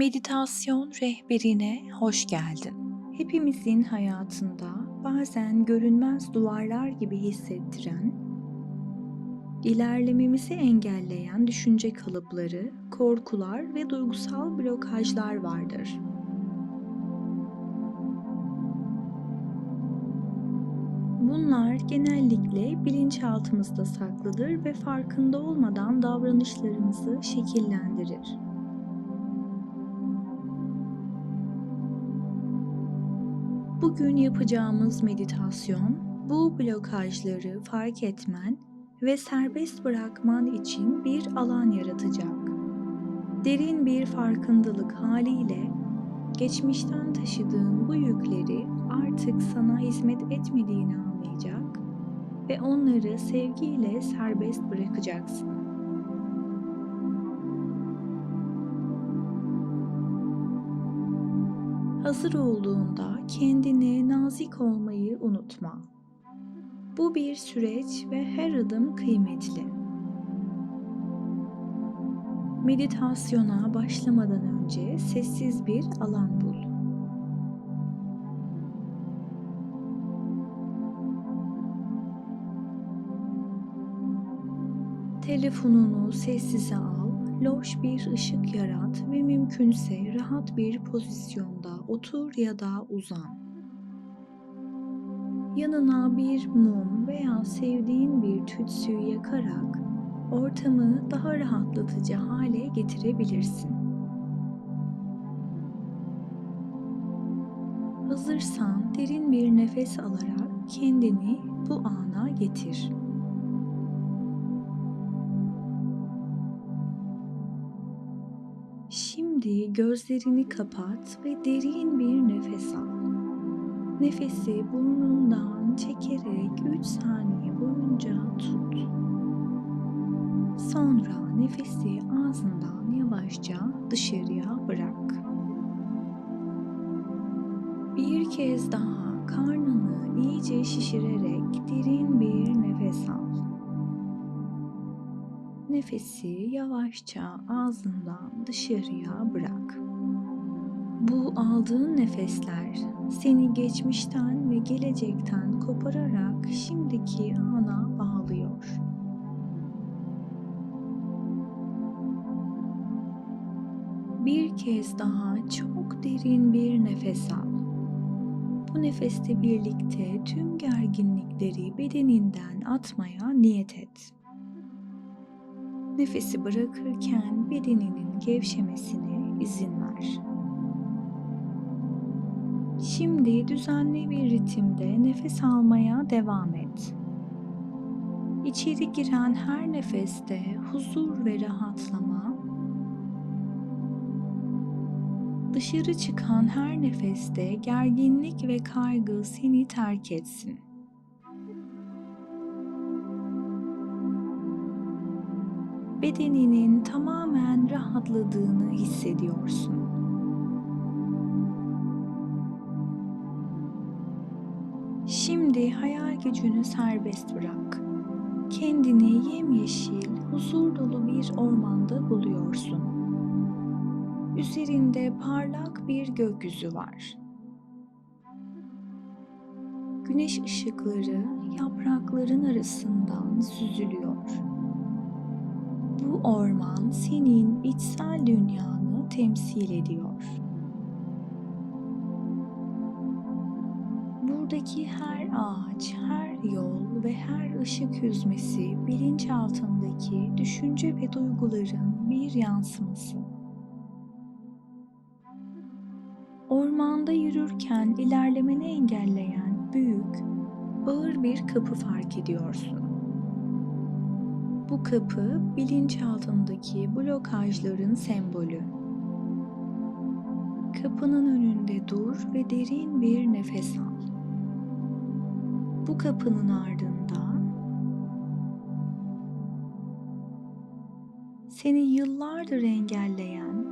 Meditasyon rehberine hoş geldin. Hepimizin hayatında bazen görünmez duvarlar gibi hissettiren, ilerlememizi engelleyen düşünce kalıpları, korkular ve duygusal blokajlar vardır. Bunlar genellikle bilinçaltımızda saklıdır ve farkında olmadan davranışlarımızı şekillendirir. Bugün yapacağımız meditasyon bu blokajları fark etmen ve serbest bırakman için bir alan yaratacak. Derin bir farkındalık haliyle geçmişten taşıdığın bu yükleri artık sana hizmet etmediğini anlayacak ve onları sevgiyle serbest bırakacaksın. Hazır olduğunda kendine nazik olmayı unutma. Bu bir süreç ve her adım kıymetli. Meditasyona başlamadan önce sessiz bir alan bul. Telefonunu sessize al, loş bir ışık yarat ve mümkünse rahat bir pozisyonda otur ya da uzan. Yanına bir mum veya sevdiğin bir tütsü yakarak ortamı daha rahatlatıcı hale getirebilirsin. Hazırsan derin bir nefes alarak kendini bu ana getir. Şimdi gözlerini kapat ve derin bir nefes al. Nefesi burnundan çekerek 3 saniye boyunca tut. Sonra nefesi ağzından yavaşça dışarıya bırak. Bir kez daha karnını iyice şişirerek derin bir nefes al. Nefesi yavaşça ağzından dışarıya bırak. Bu aldığın nefesler seni geçmişten ve gelecekten kopararak şimdiki ana bağlıyor. Bir kez daha çok derin bir nefes al. Bu nefeste birlikte tüm gerginlikleri bedeninden atmaya niyet et. Nefesi bırakırken bedeninin gevşemesine izin ver. Şimdi düzenli bir ritimde nefes almaya devam et. İçeri giren her nefeste huzur ve rahatlama, dışarı çıkan her nefeste gerginlik ve kaygı seni terk etsin. Bedeninin tamamen rahatladığını hissediyorsun. Şimdi hayal gücünü serbest bırak. Kendini yemyeşil, huzur dolu bir ormanda buluyorsun. Üzerinde parlak bir gökyüzü var. Güneş ışıkları yaprakların arasından süzülüyor. Bu orman senin içsel dünyanı temsil ediyor. Buradaki her ağaç, her yol ve her ışık hüzmesi bilinçaltındaki düşünce ve duyguların bir yansıması. Ormanda yürürken ilerlemeni engelleyen büyük, ağır bir kapı fark ediyorsun. Bu kapı bilinçaltındaki blokajların sembolü. Kapının önünde dur ve derin bir nefes al. Bu kapının ardında seni yıllardır engelleyen,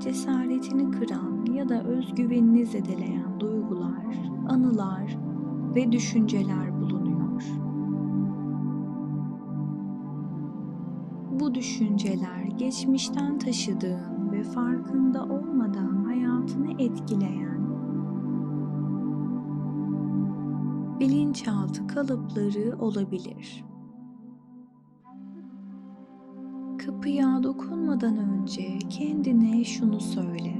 cesaretini kıran ya da özgüvenini zedeleyen duygular, anılar ve düşünceler bulunuyor. Düşünceler geçmişten taşıdığın ve farkında olmadan hayatını etkileyen bilinçaltı kalıpları olabilir. Kapıya dokunmadan önce kendine şunu söyle.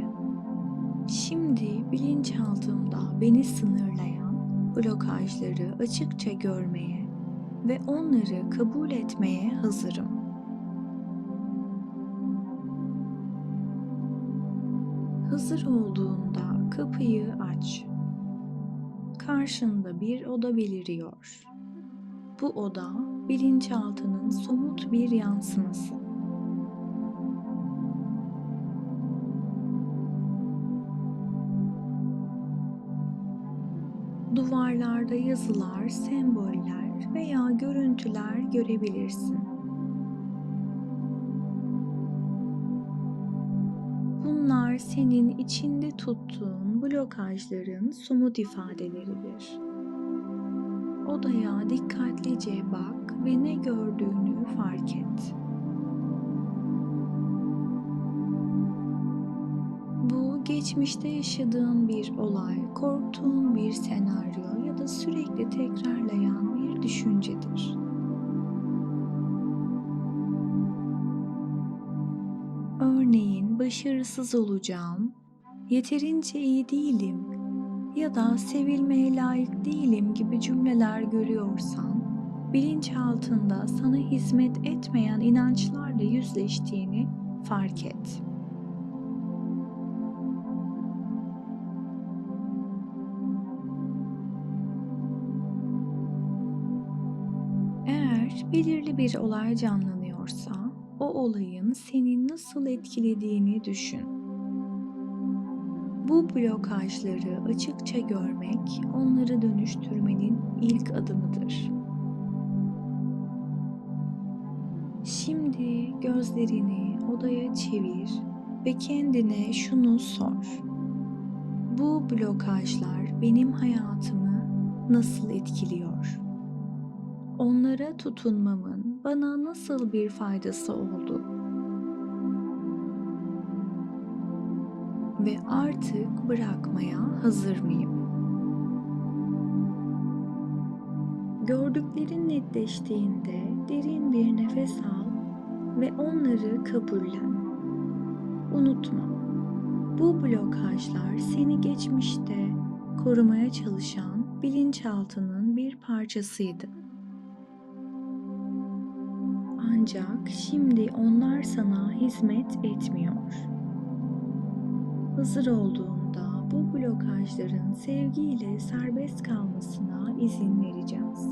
Şimdi bilinçaltımda beni sınırlayan blokajları açıkça görmeye ve onları kabul etmeye hazırım. Hazır olduğunda kapıyı aç. Karşında bir oda beliriyor. Bu oda bilinçaltının somut bir yansıması. Duvarlarda yazılar, semboller veya görüntüler görebilirsin. Senin içinde tuttuğun blokajların somut ifadeleridir. Odaya dikkatlice bak ve ne gördüğünü fark et. Bu geçmişte yaşadığın bir olay, korktuğun bir senaryo ya da sürekli tekrarlayan bir düşüncedir. Başarısız olacağım, yeterince iyi değilim ya da sevilmeye layık değilim gibi cümleler görüyorsan, bilinçaltında sana hizmet etmeyen inançlarla yüzleştiğini fark et. Belirli bir olay canlanıyorsa, o olayın seni nasıl etkilediğini düşün. Bu blokajları açıkça görmek, onları dönüştürmenin ilk adımıdır. Şimdi gözlerini odaya çevir ve kendine şunu sor. Bu blokajlar benim hayatımı nasıl etkiliyor? Onlara tutunmamın bana nasıl bir faydası oldu? Ve artık bırakmaya hazır mıyım? Gördüklerin netleştiğinde derin bir nefes al ve onları kabullen. Unutma, bu blokajlar seni geçmişte korumaya çalışan bilinçaltının bir parçasıydı. Ancak şimdi onlar sana hizmet etmiyor. Hazır olduğunda bu blokajların sevgiyle serbest kalmasına izin vereceğiz.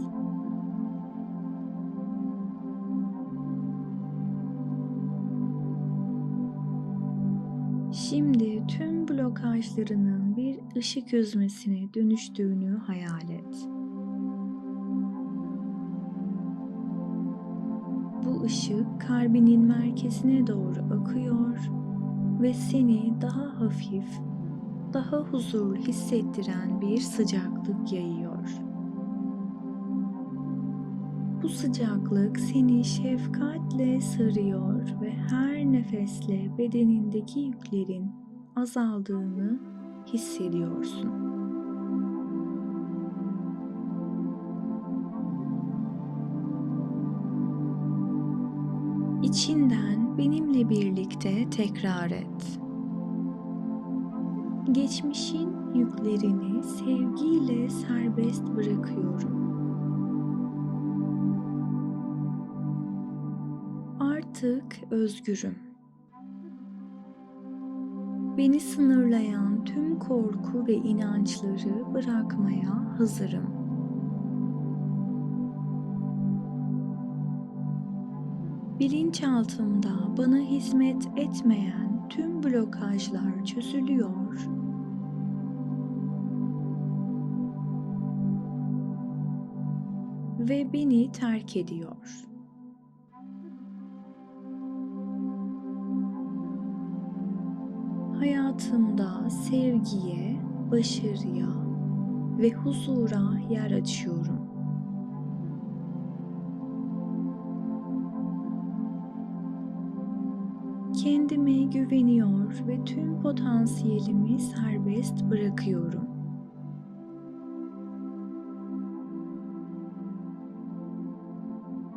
Şimdi tüm blokajlarının bir ışık hüzmesine dönüştüğünü hayal et. Bu ışık kalbinin merkezine doğru akıyor ve seni daha hafif, daha huzurlu hissettiren bir sıcaklık yayıyor. Bu sıcaklık seni şefkatle sarıyor ve her nefesle bedenindeki yüklerin azaldığını hissediyorsun. İçinden benimle birlikte tekrar et. Geçmişin yüklerini sevgiyle serbest bırakıyorum. Artık özgürüm. Beni sınırlayan tüm korku ve inançları bırakmaya hazırım. Bilinçaltımda bana hizmet etmeyen tüm blokajlar çözülüyor ve beni terk ediyor. Hayatımda sevgiye, başarıya ve huzura yer açıyorum. Güveniyor ve tüm potansiyelimi serbest bırakıyorum.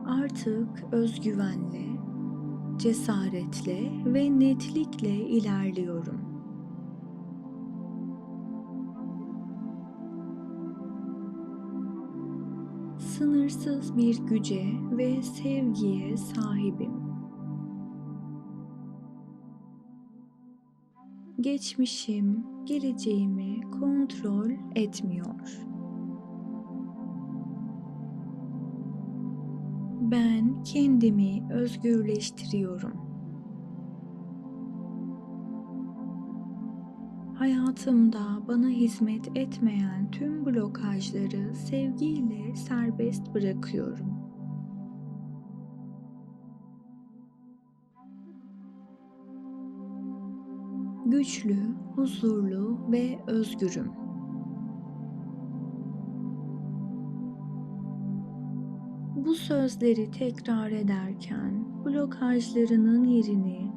Artık özgüvenle, cesaretle ve netlikle ilerliyorum. Sınırsız bir güce ve sevgiye sahibim. Geçmişim geleceğimi kontrol etmiyor. Ben kendimi özgürleştiriyorum. Hayatımda bana hizmet etmeyen tüm blokajları sevgiyle serbest bırakıyorum. Güçlü, huzurlu ve özgürüm. Bu sözleri tekrar ederken blokajlarının yerini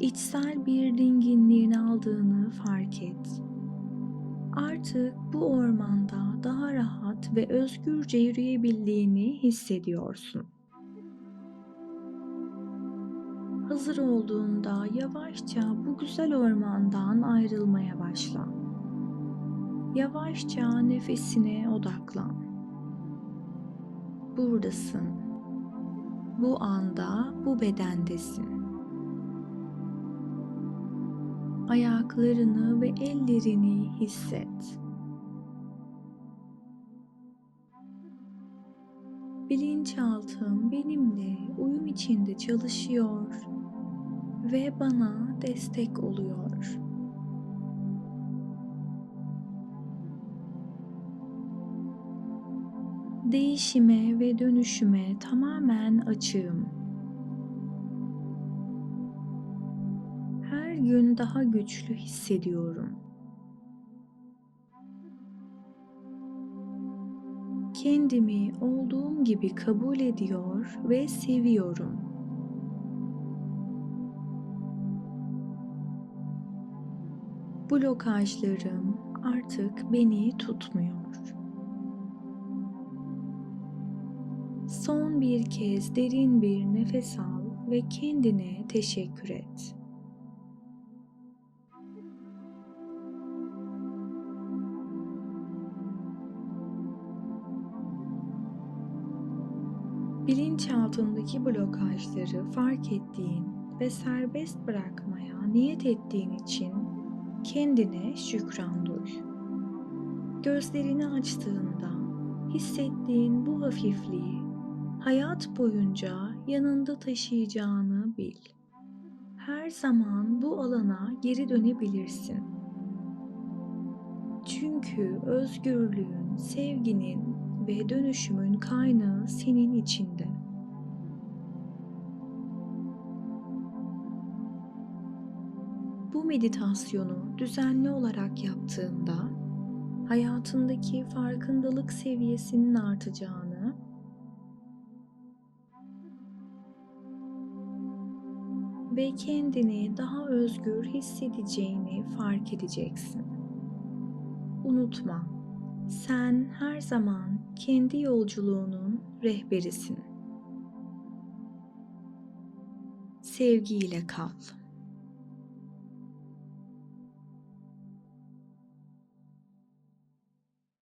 içsel bir dinginliğin aldığını fark et. Artık bu ormanda daha rahat ve özgürce yürüyebildiğini hissediyorsun. Hazır olduğunda yavaşça bu güzel ormandan ayrılmaya başla. Yavaşça nefesine odaklan buradasın. Bu anda bu bedendesin. Ayaklarını ve ellerini hisset. Bilinçaltım benimle uyum içinde çalışıyor ve bana destek oluyor. değişime ve dönüşüme tamamen açığım. Her gün daha güçlü hissediyorum. Kendimi olduğum gibi kabul ediyor ve seviyorum. Blokajlarım artık beni tutmuyor. Son bir kez derin bir nefes al ve kendine teşekkür et. Bilinçaltındaki blokajları fark ettiğin ve serbest bırakmaya niyet ettiğin için kendine şükran duy. Gözlerini açtığında hissettiğin bu hafifliği hayat boyunca yanında taşıyacağını bil. Her zaman bu alana geri dönebilirsin. Çünkü özgürlüğün, sevginin ve dönüşümün kaynağı senin içinde. Meditasyonu düzenli olarak yaptığında hayatındaki farkındalık seviyesinin artacağını ve kendini daha özgür hissedeceğini fark edeceksin. Unutma, sen her zaman kendi yolculuğunun rehberisin. Sevgiyle kal.